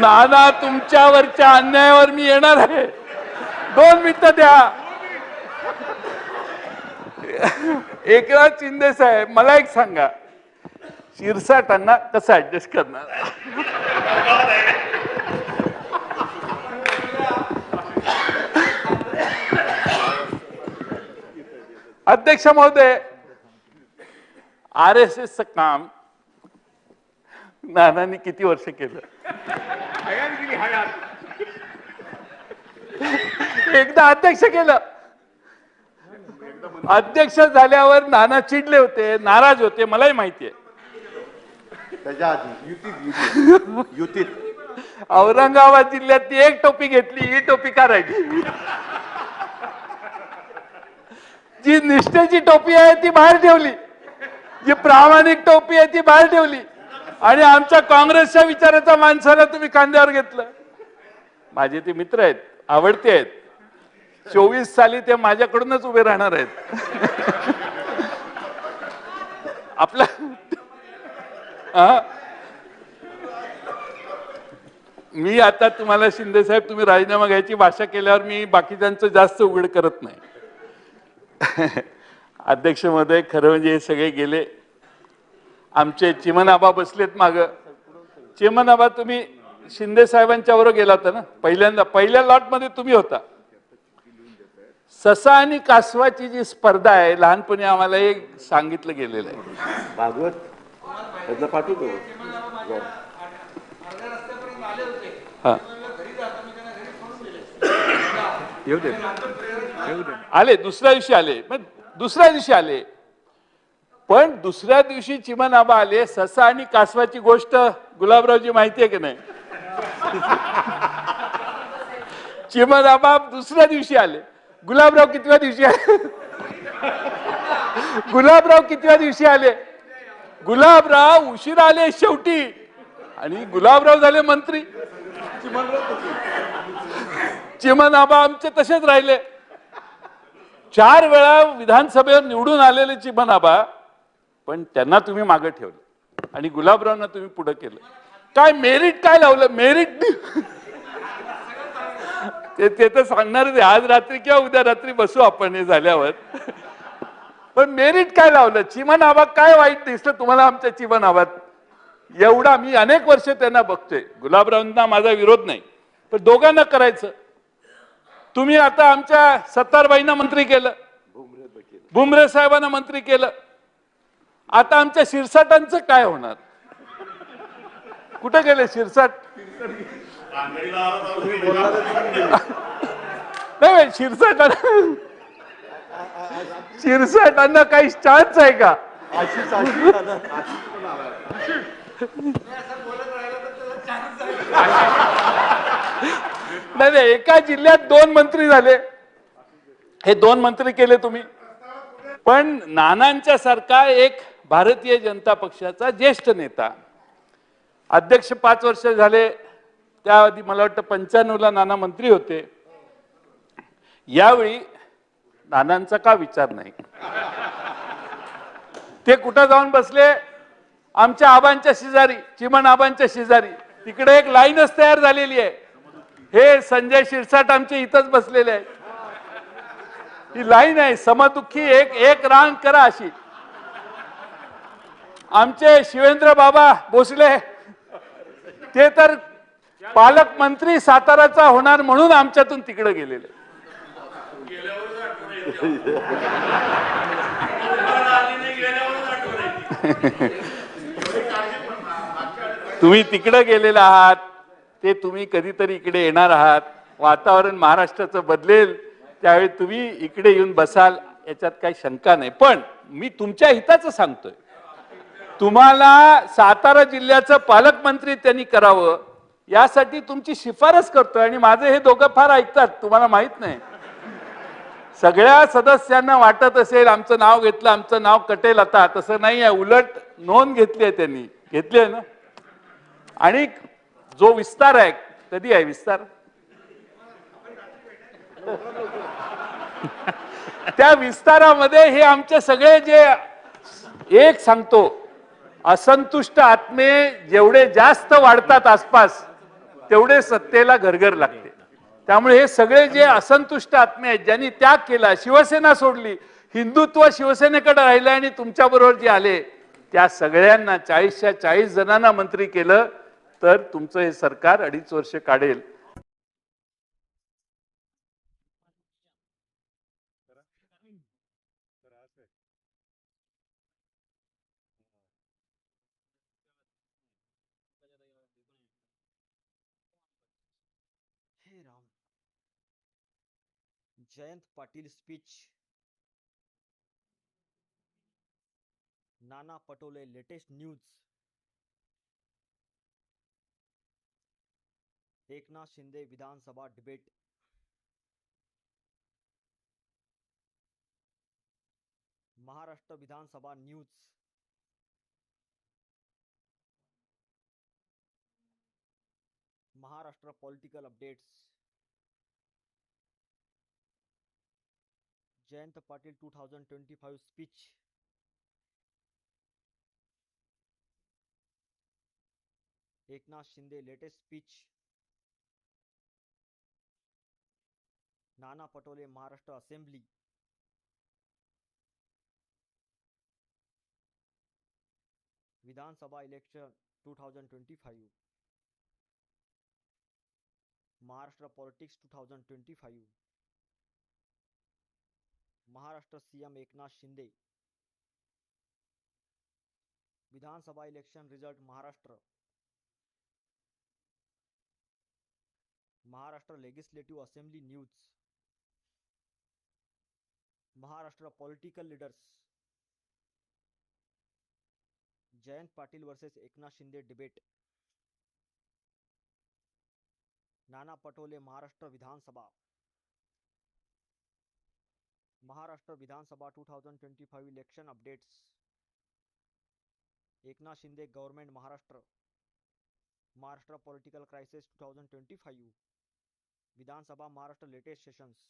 नाना तुमच्यावरच्या अन्यायावर मी येणार आहे. दोन मिनिटं द्या. एकनाथ शिंदे साहेब मला एक सांगा. शिरसाटांना कसं ऍडजस्ट करणार? अध्यक्ष महोदय आर एस एसचं काम नानांनी किती वर्ष केलं? एकदा अध्यक्ष केलं. अध्यक्ष झाल्यावर नाना चिडले होते नाराज होते मलाही माहिती आहे त्याच्या आधी युतीत युतीत. युतीत. औरंगाबाद जिल्ह्यात ती एक टोपी घेतली ही टोपी का राहिली? जी निष्ठेची टोपी आहे ती बाहेर ठेवली. जी प्रामाणिक टोपी आहे ती बाहेर ठेवली. आणि आमच्या काँग्रेसच्या विचाराच्या माणसाला तुम्ही खांद्यावर घेतलं. माझे ते मित्र आहेत आवडते आहेत. चोवीस साली ते माझ्याकडूनच उभे राहणार आहेत. आपला हा? मी आता तुम्हाला शिंदे साहेब तुम्ही राजीनामा घ्यायची भाषा केल्यावर मी बाकीच्यांचं जास्त उघड करत नाही. अध्यक्ष महोदय खरं म्हणजे हे सगळे गेले. आमचे चिमन आबा बसलेत माग. चिमन आबा तुम्ही शिंदे साहेबांच्या बरोबर गेला होता ना? पहिल्यांदा पहिल्या लॉटमध्ये तुम्ही होता. ससा आणि कासवाची जी स्पर्धा आहे लहानपणी आम्हाला एक सांगितलं गेलेलं आहे. भागवत पाठवतो. हा. येऊ दे. आले दुसऱ्या दिवशी आले. पण दुसऱ्या दिवशी आले. पण दुसऱ्या दिवशी चिमन आबा आले ससा आणि कासवाची गोष्ट. गुलाबरावची माहिती आहे की नाही? चिमन आबा दुसऱ्या दिवशी आले. गुलाबराव कितव्या दिवशी आले? गुलाबराव कितव्या दिवशी आले? गुलाबराव उशीर आले शेवटी. आणि गुलाबराव झाले मंत्री. चिमन आबा आमचे तसेच राहिले. चार वेळा विधानसभेवर निवडून आलेले चिमन आबा पण त्यांना तुम्ही मागे ठेवलं. आणि गुलाबरावना तुम्ही पुढे केलं. काय मेरिट काय लावलं? मेरिट ते ते तर सांगणार आहे. आज रात्री किंवा उद्या रात्री बसू आपण हे झाल्यावर. पण मेरिट काय लावलं? चिमन आबा काय वाईट दिसलं तुम्हाला आमच्या चिमन आबात एवढा मी अनेक वर्ष त्यांना बघतोय. गुलाबरावांना माझा विरोध नाही. पण दोघांना करायचं. तुम्ही आता आमच्या सत्तारबाईंना मंत्री केलं. भुमरे साहेबांना मंत्री केलं. आता आमच्या शिरसाटांचं काय होणार? कुठे गेले शिरसाट? नाही शिरसाट शिरसाटांना काही चान्स आहे का? नाही नाही एका जिल्ह्यात दोन मंत्री झाले. हे दोन मंत्री केले तुम्ही. पण नानांच्या सारखा एक भारतीय जनता पक्षाचा ज्येष्ठ नेता. अध्यक्ष पाच वर्ष झाले त्याआधी मला वाटतं पंच्याण्णवला नाना मंत्री होते. यावेळी नानांचा का विचार नाही? ते कुठं जाऊन बसले? आमच्या आबांच्या शेजारी चिमण आबांच्या शेजारी. तिकडे एक लाईनच तयार झालेली आहे. हे संजय शिरसाट आमचे इथंच बसलेले आहेत. ही लाईन आहे समदुखी एक एक रांग करा अशी. आमचे शिवेंद्र बाबा भोसले ते तर पालकमंत्री साताराचा होणार म्हणून आमच्यातून तिकडे गेलेले. तुम्ही तिकडे गेलेले आहात ते तुम्ही कधीतरी इकडे येणार आहात. वातावरण महाराष्ट्राचं बदलेल त्यावेळी तुम्ही इकडे येऊन बसाल याच्यात काही शंका नाही. पण मी तुमच्या हिताचं सांगतोय. तुम्हाला सातारा जिल्ह्याचं पालकमंत्री त्यांनी करावं यासाठी तुमची शिफारस करतोय आणि माझे हे दोघं फार ऐकतात तुम्हाला माहीत नाही. सगळ्या सदस्यांना वाटत असेल आमचं नाव घेतलं आमचं नाव कटेल आता तसं नाही आहे उलट नोंद घेतली आहे त्यांनी. घेतली आहे ना? आणि जो विस्तार आहे कधी आहे विस्तार? त्या विस्तारामध्ये हे आमचे सगळे जे एक सांगतो असंतुष्ट आत्मे जेवढे जास्त वाढतात आसपास तेवढे सत्तेला घरघर लागते. त्यामुळे हे सगळे जे असंतुष्ट आत्मे आहेत ज्यांनी त्याग केला शिवसेना सोडली हिंदुत्व शिवसेनेकडे राहिलं आणि तुमच्या बरोबर जे आले त्या सगळ्यांना चाळीसच्या चाळीस जणांना मंत्री केलं तर तुमचं हे सरकार अडीच वर्ष काढेल हे Ram Jayant Patil speech Nana Patole latest news Eknath Shinde Vidhan Sabha debate Maharashtra Vidhan Sabha news Maharashtra political updates Jayant Patil 2025 speech Eknath Shinde latest speech Nana Patole Maharashtra assembly Vidhan Sabha election 2025 Maharashtra politics 2025 Maharashtra CM Eknath Shinde. Vidhan Sabha election result Maharashtra. Maharashtra legislative assembly news. Maharashtra political leaders. Jayant Patil versus Eknath Shinde debate. Nana Patole Maharashtra Vidhan Sabha. Maharashtra Vidhan Sabha 2025 election updates Eknath Shinde government Maharashtra. Maharashtra political crisis two thousand twenty five Vidhan Sabha Maharashtra latest sessions